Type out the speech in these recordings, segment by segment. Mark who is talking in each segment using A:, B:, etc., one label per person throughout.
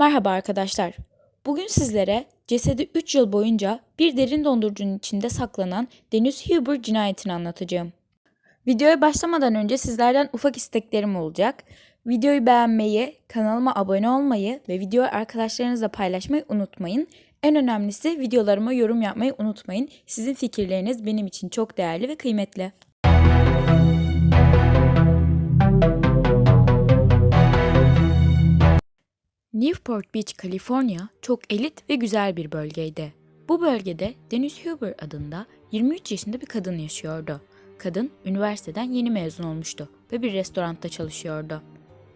A: Merhaba arkadaşlar. Bugün sizlere cesedi 3 yıl boyunca bir derin dondurucunun içinde saklanan Dennis Huber cinayetini anlatacağım. Videoya başlamadan önce sizlerden ufak isteklerim olacak. Videoyu beğenmeyi, kanalıma abone olmayı ve videoyu arkadaşlarınızla paylaşmayı unutmayın. En önemlisi videolarıma yorum yapmayı unutmayın. Sizin fikirleriniz benim için çok değerli ve kıymetli. Newport Beach, Kaliforniya çok elit ve güzel bir bölgeydi. Bu bölgede Dennis Huber adında 23 yaşında bir kadın yaşıyordu. Kadın üniversiteden yeni mezun olmuştu ve bir restoranda çalışıyordu.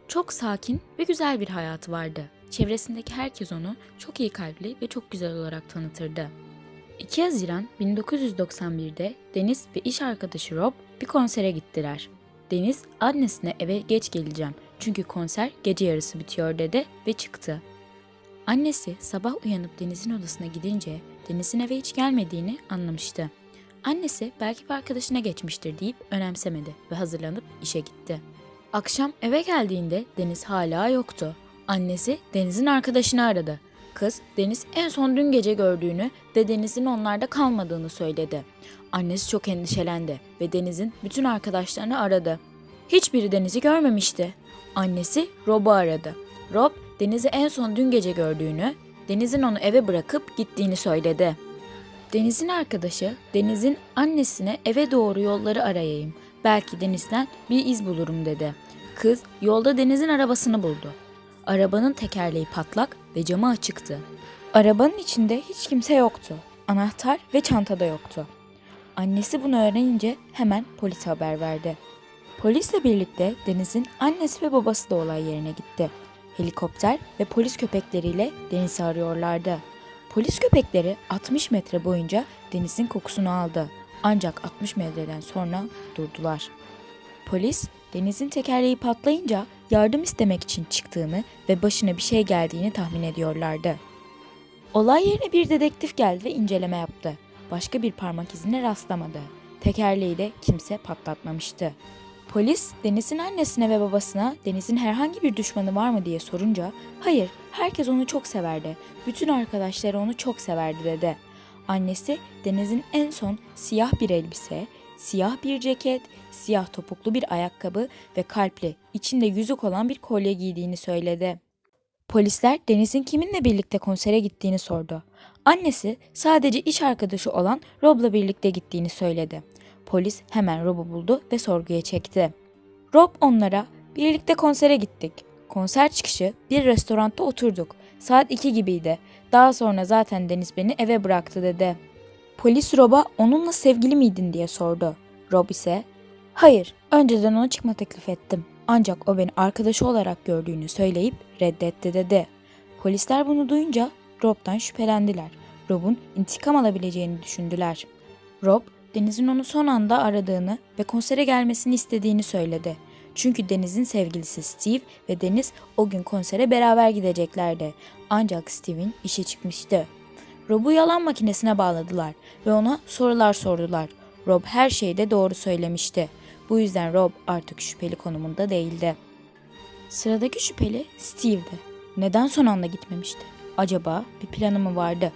A: Çok sakin ve güzel bir hayatı vardı. Çevresindeki herkes onu çok iyi kalpli ve çok güzel olarak tanıtırdı. 2 Haziran 1991'de Deniz ve iş arkadaşı Rob bir konsere gittiler. Deniz annesine eve geç geleceğim çünkü konser gece yarısı bitiyor dedi ve çıktı. Annesi sabah uyanıp Deniz'in odasına gidince Deniz'in eve hiç gelmediğini anlamıştı. Annesi belki bir arkadaşına geçmiştir deyip önemsemedi ve hazırlanıp işe gitti. Akşam eve geldiğinde Deniz hala yoktu. Annesi Deniz'in arkadaşını aradı. Kız Deniz en son dün gece gördüğünü ve Deniz'in onlarda kalmadığını söyledi. Annesi çok endişelendi ve Deniz'in bütün arkadaşlarını aradı. Hiçbiri Deniz'i görmemişti. Annesi Rob'u aradı. Rob, Deniz'i en son dün gece gördüğünü, Deniz'in onu eve bırakıp gittiğini söyledi. Deniz'in arkadaşı, Deniz'in annesine eve doğru yolları arayayım. Belki Deniz'den bir iz bulurum dedi. Kız yolda Deniz'in arabasını buldu. Arabanın tekerleği patlak ve camı açıktı. Arabanın içinde hiç kimse yoktu. Anahtar ve çantada yoktu. Annesi bunu öğrenince hemen polise haber verdi. Polisle birlikte Deniz'in annesi ve babası da olay yerine gitti. Helikopter ve polis köpekleriyle Deniz'i arıyorlardı. Polis köpekleri 60 metre boyunca Deniz'in kokusunu aldı. Ancak 60 metreden sonra durdular. Polis, Deniz'in tekerleği patlayınca yardım istemek için çıktığını ve başına bir şey geldiğini tahmin ediyorlardı. Olay yerine bir dedektif geldi ve inceleme yaptı. Başka bir parmak izine rastlamadı. Tekerleği de kimse patlatmamıştı. Polis Deniz'in annesine ve babasına Deniz'in herhangi bir düşmanı var mı diye sorunca hayır herkes onu çok severdi. Bütün arkadaşları onu çok severdi dedi. Annesi Deniz'in en son siyah bir elbise, siyah bir ceket, siyah topuklu bir ayakkabı ve kalpli, içinde yüzük olan bir kolye giydiğini söyledi. Polisler Deniz'in kiminle birlikte konsere gittiğini sordu. Annesi sadece iş arkadaşı olan Rob'la birlikte gittiğini söyledi. Polis hemen Rob'u buldu ve sorguya çekti. Rob onlara birlikte konsere gittik. Konser çıkışı bir restoranda oturduk. Saat 2 gibiydi. Daha sonra zaten Deniz beni eve bıraktı dedi. Polis Rob'a onunla sevgili miydin diye sordu. Rob ise hayır önceden ona çıkma teklif ettim. Ancak o beni arkadaşı olarak gördüğünü söyleyip reddetti dedi. Polisler bunu duyunca Rob'dan şüphelendiler. Rob'un intikam alabileceğini düşündüler. Rob, Deniz'in onu son anda aradığını ve konsere gelmesini istediğini söyledi. Çünkü Deniz'in sevgilisi Steve ve Deniz o gün konsere beraber gideceklerdi. Ancak Steve'in işe çıkmıştı. Rob'u yalan makinesine bağladılar ve ona sorular sordular. Rob her şeyde doğru söylemişti. Bu yüzden Rob artık şüpheli konumunda değildi. Sıradaki şüpheli Steve'di. Neden son anda gitmemişti? Acaba bir planı mı vardı?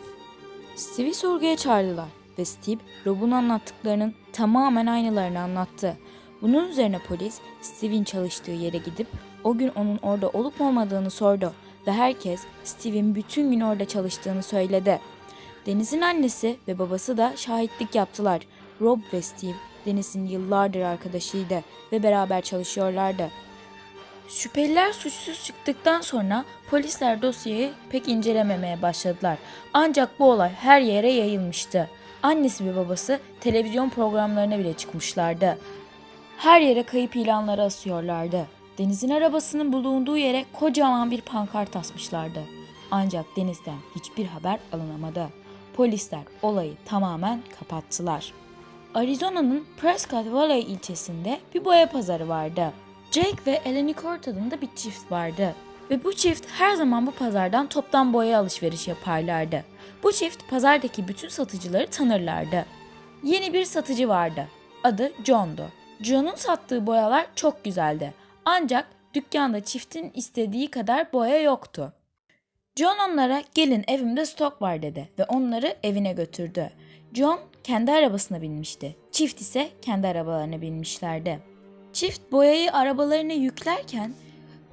A: Steve'i sorguya çağırdılar ve Steve, Rob'un anlattıklarının tamamen aynılarını anlattı. Bunun üzerine polis, Steve'in çalıştığı yere gidip o gün onun orada olup olmadığını sordu ve herkes Steve'in bütün gün orada çalıştığını söyledi. Deniz'in annesi ve babası da şahitlik yaptılar. Rob ve Steve, Deniz'in yıllardır arkadaşıydı ve beraber çalışıyorlardı. Şüpheliler suçsuz çıktıktan sonra polisler dosyayı pek incelememeye başladılar. Ancak bu olay her yere yayılmıştı. Annesi ve babası televizyon programlarına bile çıkmışlardı. Her yere kayıp ilanları asıyorlardı. Deniz'in arabasının bulunduğu yere kocaman bir pankart asmışlardı. Ancak Deniz'den hiçbir haber alınamadı. Polisler olayı tamamen kapattılar. Arizona'nın Prescott Valley ilçesinde bir boya pazarı vardı. Jake ve Eleni Court adında bir çift vardı. Ve bu çift her zaman bu pazardan toptan boya alışveriş yaparlardı. Bu çift pazardaki bütün satıcıları tanırlardı. Yeni bir satıcı vardı. Adı John'du. John'un sattığı boyalar çok güzeldi. Ancak dükkanda çiftin istediği kadar boya yoktu. John onlara gelin evimde stok var dedi ve onları evine götürdü. John kendi arabasına binmişti. Çift ise kendi arabalarına binmişlerdi. Çift boyayı arabalarına yüklerken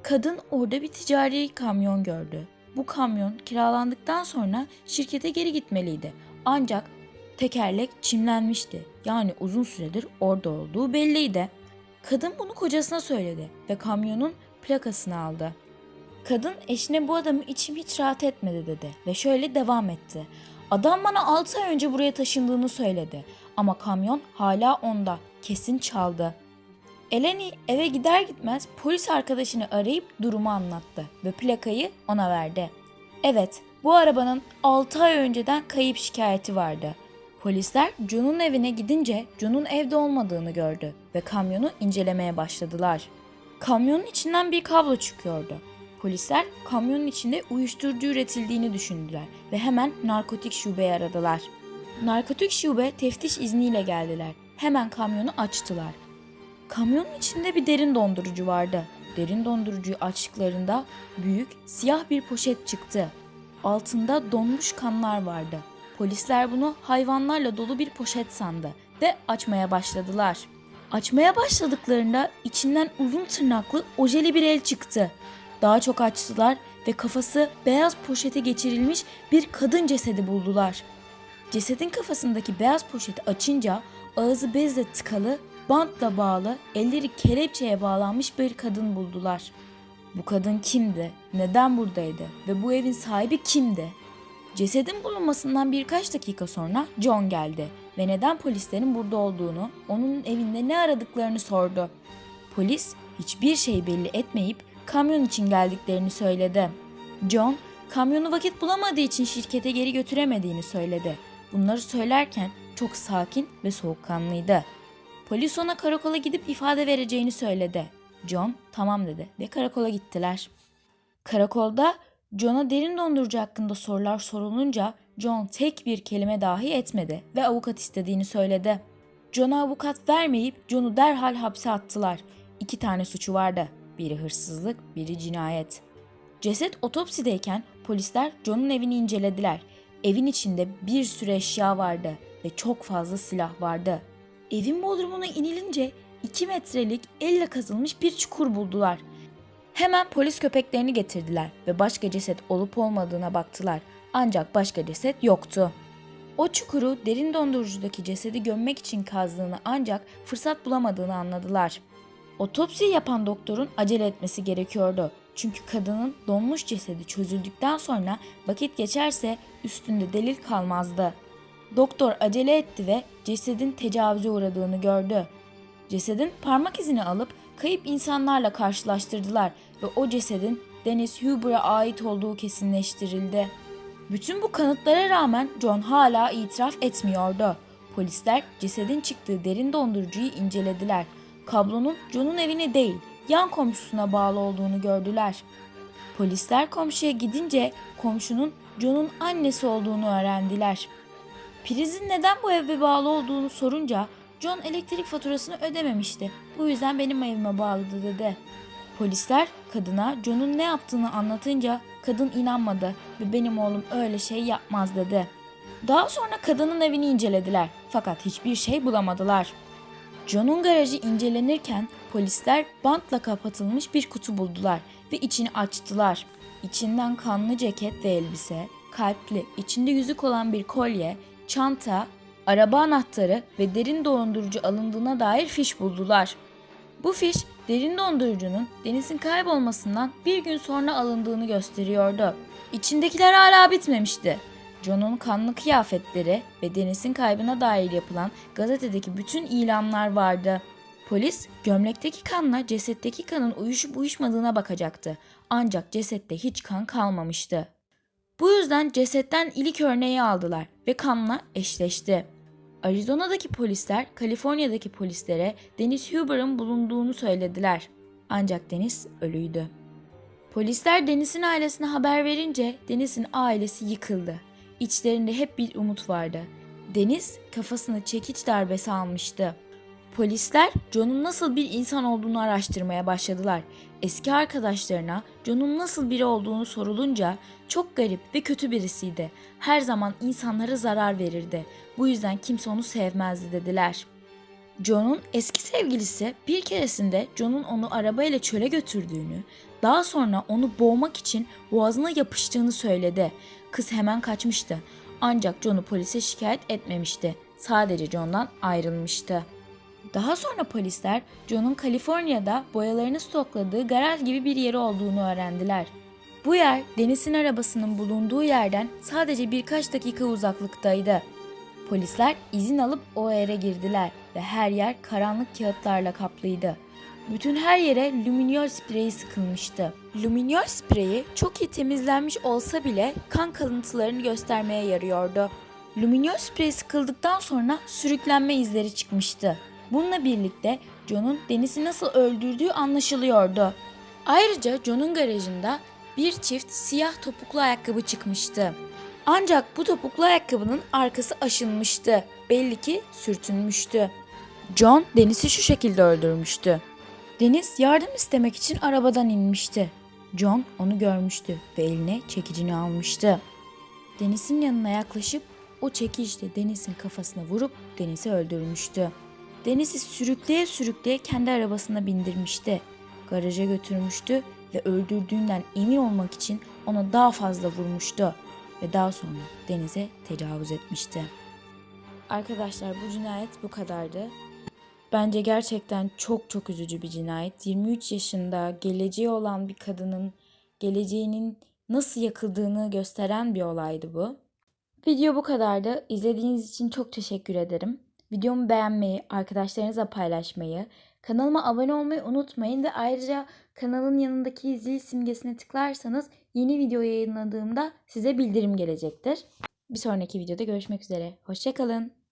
A: kadın orada bir ticari kamyon gördü. Bu kamyon kiralandıktan sonra şirkete geri gitmeliydi. Ancak tekerlek çimlenmişti. Yani uzun süredir orada olduğu belliydi. Kadın bunu kocasına söyledi ve kamyonun plakasını aldı. Kadın eşine bu adamı içim hiç rahat etmedi dedi ve şöyle devam etti. Adam bana 6 ay önce buraya taşındığını söyledi ama kamyon hala onda. Kesin çaldı. Eleni eve gider gitmez polis arkadaşını arayıp durumu anlattı ve plakayı ona verdi. Evet, bu arabanın 6 ay önceden kayıp şikayeti vardı. Polisler John'un evine gidince John'un evde olmadığını gördü ve kamyonu incelemeye başladılar. Kamyonun içinden bir kablo çıkıyordu. Polisler kamyonun içinde uyuşturucu üretildiğini düşündüler ve hemen narkotik şubeyi aradılar. Narkotik şube teftiş izniyle geldiler. Hemen kamyonu açtılar. Kamyonun içinde bir derin dondurucu vardı. Derin dondurucuyu açtıklarında büyük siyah bir poşet çıktı. Altında donmuş kanlar vardı. Polisler bunu hayvanlarla dolu bir poşet sandı ve açmaya başladılar. Açmaya başladıklarında içinden uzun tırnaklı ojeli bir el çıktı. Daha çok açtılar ve kafası beyaz poşete geçirilmiş bir kadın cesedi buldular. Cesedin kafasındaki beyaz poşeti açınca ağzı bezle tıkalı, bantla bağlı, elleri kelepçeye bağlanmış bir kadın buldular. Bu kadın kimdi? Neden buradaydı? Ve bu evin sahibi kimdi? Cesedin bulunmasından birkaç dakika sonra John geldi ve neden polislerin burada olduğunu, onun evinde ne aradıklarını sordu. Polis hiçbir şey belli etmeyip kamyon için geldiklerini söyledi. John, kamyonu vakit bulamadığı için şirkete geri götüremediğini söyledi. Bunları söylerken çok sakin ve soğukkanlıydı. Polis ona karakola gidip ifade vereceğini söyledi. John tamam dedi ve karakola gittiler. Karakolda John'a derin dondurucu hakkında sorular sorulunca John tek bir kelime dahi etmedi ve avukat istediğini söyledi. John'a avukat vermeyip John'u derhal hapse attılar. İki tane suçu vardı. Biri hırsızlık, biri cinayet. Ceset otopsideyken polisler John'un evini incelediler. Evin içinde bir sürü eşya vardı ve çok fazla silah vardı. Evin bodrumuna inilince 2 metrelik elle kazılmış bir çukur buldular. Hemen polis köpeklerini getirdiler ve başka ceset olup olmadığına baktılar. Ancak başka ceset yoktu. O çukuru derin dondurucudaki cesedi gömmek için kazdığını ancak fırsat bulamadığını anladılar. Otopsi yapan doktorun acele etmesi gerekiyordu. Çünkü kadının donmuş cesedi çözüldükten sonra vakit geçerse üstünde delil kalmazdı. Doktor acele etti ve cesedin tecavüze uğradığını gördü. Cesedin parmak izini alıp kayıp insanlarla karşılaştırdılar ve o cesedin Dennis Huber'a ait olduğu kesinleştirildi. Bütün bu kanıtlara rağmen John hala itiraf etmiyordu. Polisler cesedin çıktığı derin dondurucuyu incelediler. Kablonun John'un evine değil, yan komşusuna bağlı olduğunu gördüler. Polisler komşuya gidince komşunun John'un annesi olduğunu öğrendiler. Prizin neden bu eve bağlı olduğunu sorunca John elektrik faturasını ödememişti. Bu yüzden benim evime bağlıdı dedi. Polisler kadına John'un ne yaptığını anlatınca kadın inanmadı ve benim oğlum öyle şey yapmaz dedi. Daha sonra kadının evini incelediler fakat hiçbir şey bulamadılar. John'un garajı incelenirken polisler bantla kapatılmış bir kutu buldular ve içini açtılar. İçinden kanlı ceket ve elbise, kalpli, içinde yüzük olan bir kolye, çanta, araba anahtarı ve derin dondurucu alındığına dair fiş buldular. Bu fiş derin dondurucunun denizin kaybolmasından bir gün sonra alındığını gösteriyordu. İçindekiler hala bitmemişti. John'un kanlı kıyafetleri ve Deniz'in kaybına dair yapılan gazetedeki bütün ilanlar vardı. Polis gömlekteki kanla cesetteki kanın uyuşup uyuşmadığına bakacaktı. Ancak cesette hiç kan kalmamıştı. Bu yüzden cesetten ilik örneği aldılar ve kanla eşleşti. Arizona'daki polisler Kaliforniya'daki polislere Dennis Huber'ın bulunduğunu söylediler. Ancak Deniz ölüydü. Polisler Deniz'in ailesine haber verince Deniz'in ailesi yıkıldı. İçlerinde hep bir umut vardı. Deniz kafasına çekiç darbesi almıştı. Polisler John'un nasıl bir insan olduğunu araştırmaya başladılar. Eski arkadaşlarına John'un nasıl biri olduğunu sorulunca çok garip ve kötü birisiydi. Her zaman insanlara zarar verirdi. Bu yüzden kimse onu sevmezdi dediler. John'un eski sevgilisi bir keresinde John'un onu arabayla çöle götürdüğünü, daha sonra onu boğmak için boğazına yapıştığını söyledi. Kız hemen kaçmıştı. Ancak John'u polise şikayet etmemişti. Sadece John'dan ayrılmıştı. Daha sonra polisler John'un Kaliforniya'da boyalarını stokladığı garaj gibi bir yeri olduğunu öğrendiler. Bu yer Deniz'in arabasının bulunduğu yerden sadece birkaç dakika uzaklıktaydı. Polisler izin alıp o yere girdiler ve her yer karanlık kağıtlarla kaplıydı. Bütün her yere luminol spreyi sıkılmıştı. Luminol spreyi çok iyi temizlenmiş olsa bile kan kalıntılarını göstermeye yarıyordu. Luminol spreyi sıkıldıktan sonra sürüklenme izleri çıkmıştı. Bununla birlikte John'un Deniz'i nasıl öldürdüğü anlaşılıyordu. Ayrıca John'un garajında bir çift siyah topuklu ayakkabı çıkmıştı. Ancak bu topuklu ayakkabının arkası aşınmıştı. Belli ki sürtünmüştü. John Deniz'i şu şekilde öldürmüştü. Deniz yardım istemek için arabadan inmişti. John onu görmüştü ve eline çekicini almıştı. Deniz'in yanına yaklaşıp o çekiçle Deniz'in kafasına vurup Deniz'i öldürmüştü. Deniz'i sürükleye sürükleye kendi arabasına bindirmişti. Garaja götürmüştü ve öldürdüğünden emin olmak için ona daha fazla vurmuştu ve daha sonra Deniz'e tecavüz etmişti. Arkadaşlar bu cinayet bu kadardı. Bence gerçekten çok çok üzücü bir cinayet. 23 yaşında geleceği olan bir kadının geleceğinin nasıl yakıldığını gösteren bir olaydı bu. Video bu kadardı. İzlediğiniz için çok teşekkür ederim. Videomu beğenmeyi, arkadaşlarınızla paylaşmayı, kanalıma abone olmayı unutmayın ve ayrıca kanalın yanındaki zil simgesine tıklarsanız yeni video yayınladığımda size bildirim gelecektir. Bir sonraki videoda görüşmek üzere. Hoşçakalın.